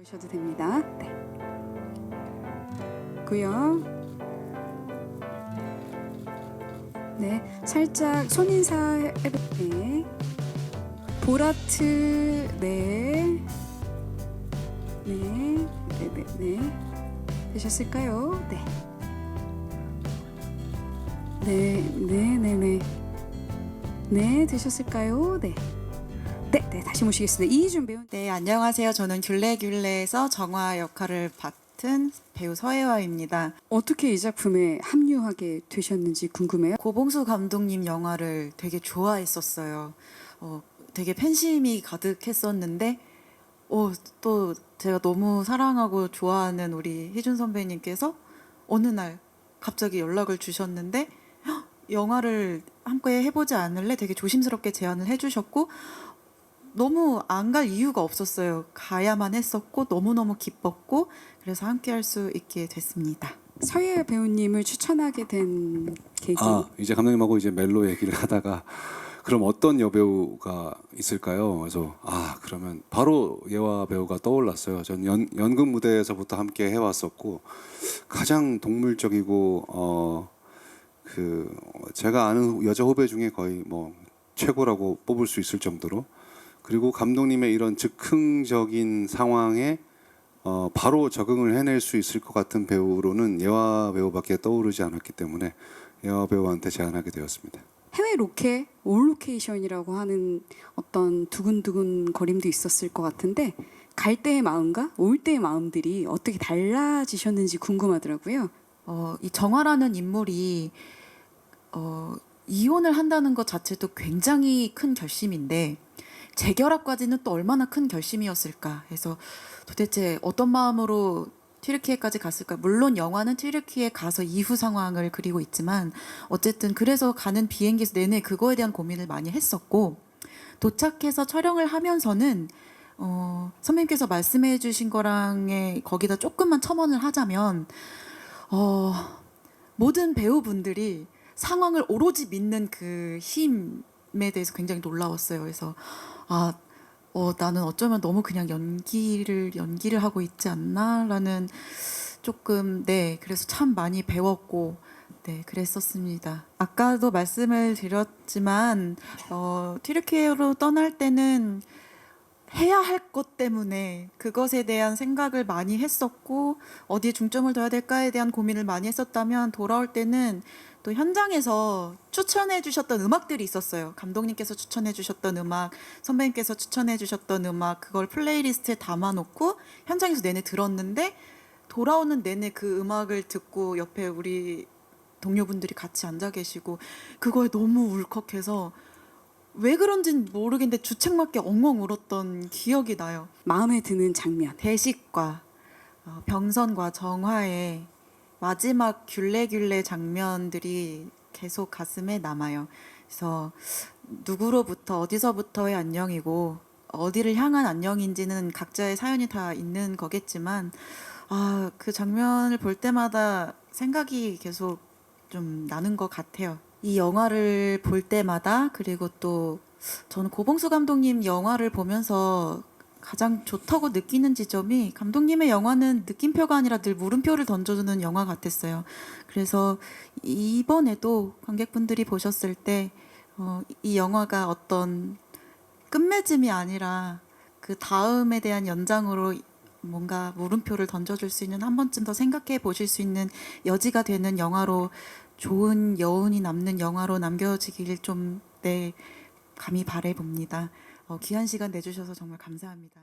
오셔도 됩니다. 네. 고요. 네, 살짝 손 인사 해볼게. 보라트, 네. 네, 네, 네, 네. 되셨을까요? 네. 네, 네, 네, 네. 네, 되셨을까요? 네. 네, 네, 다시 모시겠습니다. 이희준 배우. 네, 안녕하세요. 저는 귤레귤레에서 정화 역할을 맡은 배우 서혜화입니다. 어떻게 이 작품에 합류하게 되셨는지 궁금해요. 고봉수 감독님 영화를 되게 좋아했었어요. 어, 되게 팬심이 가득했었는데, 어, 또 제가 너무 사랑하고 좋아하는 우리 희준 선배님께서 어느 날 갑자기 연락을 주셨는데, "헉, 영화를 함께 해보지 않을래? 되게 조심스럽게 제안을 해주셨고, 너무 안 갈 이유가 없었어요. 가야만 했었고, 너무너무 기뻤고, 그래서 함께 할 수 있게 됐습니다. 서예 배우님을 추천하게 된 계기. 아 이제 감독님하고 이제 멜로 얘기를 하다가 그럼 어떤 여배우가 있을까요? 그래서 아 그러면 바로 예화 배우가 떠올랐어요. 전 연, 연극 무대에서부터 함께 해왔었고 가장 동물적이고 어 그 제가 아는 여자 후배 중에 거의 뭐 최고라고 뽑을 수 있을 정도로 그리고 감독님의 이런 즉흥적인 상황에 어, 바로 적응을 해낼 수 있을 것 같은 배우로는 예화 배우밖에 떠오르지 않았기 때문에 예화 배우한테 제안하게 되었습니다. 해외 로케, 올 로케이션이라고 하는 어떤 두근두근 거림도 있었을 것 같은데 갈 때의 마음과 올 때의 마음들이 어떻게 달라지셨는지 궁금하더라고요. 어, 이 정화라는 인물이 어, 이혼을 한다는 것 자체도 굉장히 큰 결심인데 재결합까지는 또 얼마나 큰 결심이었을까 해서 도대체 어떤 마음으로 튀르키예까지 갔을까? 물론 영화는 튀르키예 가서 이후 상황을 그리고 있지만 어쨌든 그래서 가는 비행기에서 내내 그거에 대한 고민을 많이 했었고 도착해서 촬영을 하면서는 어, 선배님께서 말씀해 주신 거랑에 거기다 조금만 첨언을 하자면 어, 모든 배우분들이 상황을 오로지 믿는 그 힘에 대해서 굉장히 놀라웠어요. 그래서 아, 어, 나는 어쩌면 너무 그냥 연기를 연기를 하고 있지 않나라는 조금 네, 그래서 참 많이 배웠고 네, 그랬었습니다. 아까도 말씀을 드렸지만 어, 튀르키예로 떠날 때는 해야 할 것 때문에 그것에 대한 생각을 많이 했었고 어디에 중점을 둬야 될까에 대한 고민을 많이 했었다면 돌아올 때는 또 현장에서 추천해 주셨던 음악들이 있었어요. 감독님께서 추천해 주셨던 음악, 선배님께서 추천해 주셨던 음악 그걸 플레이리스트에 담아 놓고 현장에서 내내 들었는데 돌아오는 내내 그 음악을 듣고 옆에 우리 동료분들이 같이 앉아 계시고 그거에 너무 울컥해서 왜 그런진 모르겠는데 주책맞게 엉엉 울었던 기억이 나요. 마음에 드는 장면. 대식과 어, 병선과 정화의 마지막 귤레귤레 장면들이 계속 가슴에 남아요. 그래서 누구로부터 어디서부터의 안녕이고 어디를 향한 안녕인지는 각자의 사연이 다 있는 거겠지만 아, 그 장면을 볼 때마다 생각이 계속 좀 나는 것 같아요. 이 영화를 볼 때마다 그리고 또 저는 고봉수 감독님 영화를 보면서 가장 좋다고 느끼는 지점이 감독님의 영화는 느낌표가 아니라 늘 물음표를 던져주는 영화 같았어요. 그래서 이번에도 관객분들이 보셨을 때, 어, 이 영화가 어떤 끝맺음이 아니라 그 다음에 대한 연장으로 뭔가 물음표를 던져줄 수 있는 한 번쯤 더 생각해 보실 수 있는 여지가 되는 영화로 좋은 여운이 남는 영화로 남겨지길 좀, 네, 감히 바래봅니다. 어, 귀한 시간 내주셔서 정말 감사합니다.